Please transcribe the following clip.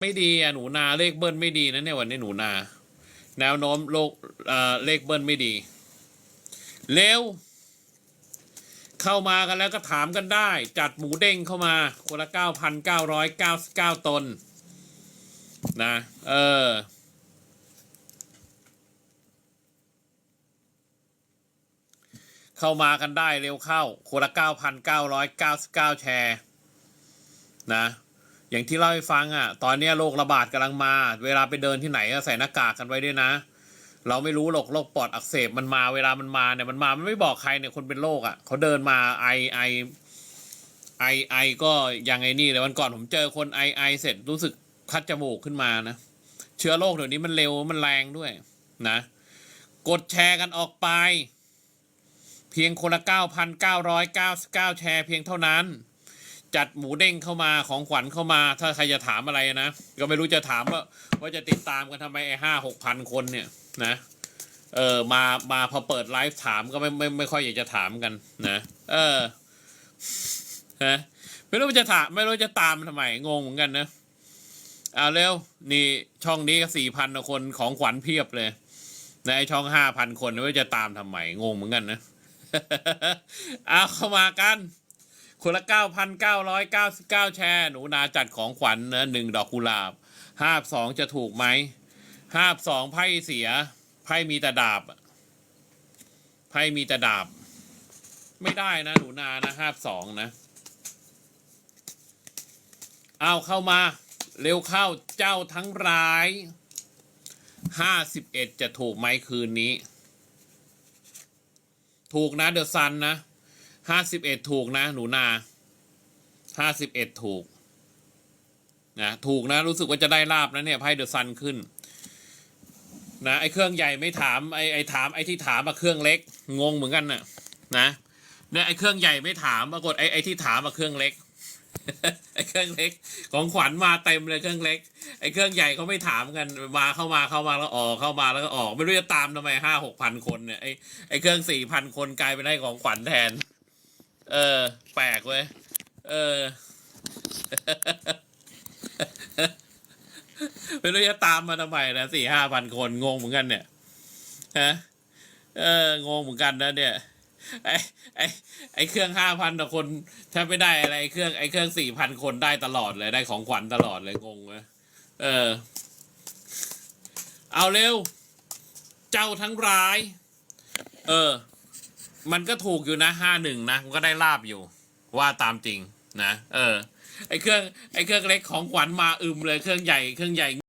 ไม่ดีอะหนูนาเลขเบิ้ลไม่ดีนะเนี่ยวันนี้หนูนา แนวโน้มโลกเอ่อเลขเบิ้ลไม่ดี เร็ว เข้ามากันแล้วก็ถามกันได้ จัดหมูเด้งเข้ามา คนละเก้าพันเก้าร้อยเก้าสิบเก้าตน นะ เออเข้ามากันได้เร็วเข้าคนละเก้าพันเก้าร้อยเก้าสิบเก้าแชร์ นะ อย่างที่เล่าให้ฟังอะ ตอนนี้โรคระบาดกำลังมา เวลาไปเดินที่ไหนก็ใส่หน้ากากกันไว้ด้วยนะ เราไม่รู้หรอกโรคปอดอักเสบมันมาเวลามันมาเนี่ยมันมามันไม่บอกใครเนี่ยคนเป็นโรคอะเขาเดินมาไอไอไอไอก็ยังไงนี่เลยวันก่อนผมเจอคนไอไอเสร็จรู้สึกคัดจมูกขึ้นมานะ เชื้อโรคเดี๋ยวนี้มันเร็วมันแรงด้วยนะ กดแชร์กันออกไป เพียงคนละ 9,999 แชร์เพียงเท่านั้น จัดหมูเด้งเข้ามาของขวัญเข้ามา ถ้าใครจะถามอะไรนะ ก็ไม่รู้จะถามว่าว่าจะติดตามกันทำไมไอ้ห้าหกพันคนเนี่ยนะ เออมามาพอเปิดไลฟ์ถามก็ไม่ไม่ไม่ค่อยอยากจะถามกันนะเออฮะไม่รู้จะถามไม่รู้จะตามทำไมงงเหมือนกันนะเอาเร็วนี่ช่องนี้ก็สี่พันคนของขวัญเพียบเลยในไอ้ช่องห้าพันคนไม่รู้จะตามทำไมงงเหมือนกันนะเอาเข้ามากัน คนละเก้าพันเก้าร้อยเก้าสิบเก้าแชร์ หนูนาจัดของขวัญนะหนึ่งดอกกุหลาบห้าสองจะถูกไหมห้าสองไพ่เสีย ไพ่มีแต่ดาบ ไพ่มีแต่ดาบ ไม่ได้นะ หนูนานะห้าสองนะ เอาเข้ามา เร็วเข้าเจ้าทั้งร้ายห้าสิบเอ็ดจะถูกไหมคืนนี้ ถูกนะเดอะซันนะ ห้าสิบเอ็ดถูกนะ หนูนาห้าสิบเอ็ดถูกนะถูกนะ รู้สึกว่าจะได้ลาบนะเนี่ยไพ่เดอะซันขึ้นนะไอ้เครื่องใหญ่ไม่ถามไอ้ไอ้ถามไอ้ที่ถามมาเครื่องเล็ก งงเหมือนกันน่ะนะเนี่ยไอ้เครื่องใหญ่ไม่ถามปรากฏไอ้ไอ้ที่ถามมาเครื่องเล็กไอ้เครื่องเล็ก ของขวัญมาเต็มเลยเครื่องเล็ก ไอ้เครื่องใหญ่เขาไม่ถามกันมาเข้ามาเข้ามาแล้วออกเข้ามาแล้วก็ออก ไม่รู้จะตามทำไมห้าหกพันคนเนี่ยไอ้ไอ้เครื่องสี่พันคนกลายเป็นได้ของขวัญแทน เออ แปลกเว้ย เออ ไม่รู้จะตามมาทำไมนะสี่ห้าพันคนงงเหมือนกันเนี่ย ฮะ เออ งงเหมือนกันนะเนี่ย ไอไอไอเครื่องห้าพันต่อคนถ้าไม่ได้อะไรไอเครื่องไอเครื่องสี่พันคนได้ตลอดเลยได้ของขวัญตลอดเลยงงเลยเออ เอาเร็ว เจ้าทั้งร้าย เออ มันก็ถูกอยู่นะห้าหนึ่งนะมันก็ได้ลาบอยู่ ว่าตามจริงนะ เออ ไอเครื่องไอเครื่องเล็กของขวัญมาอึมเลยเครื่องใหญ่เครื่องใหญ่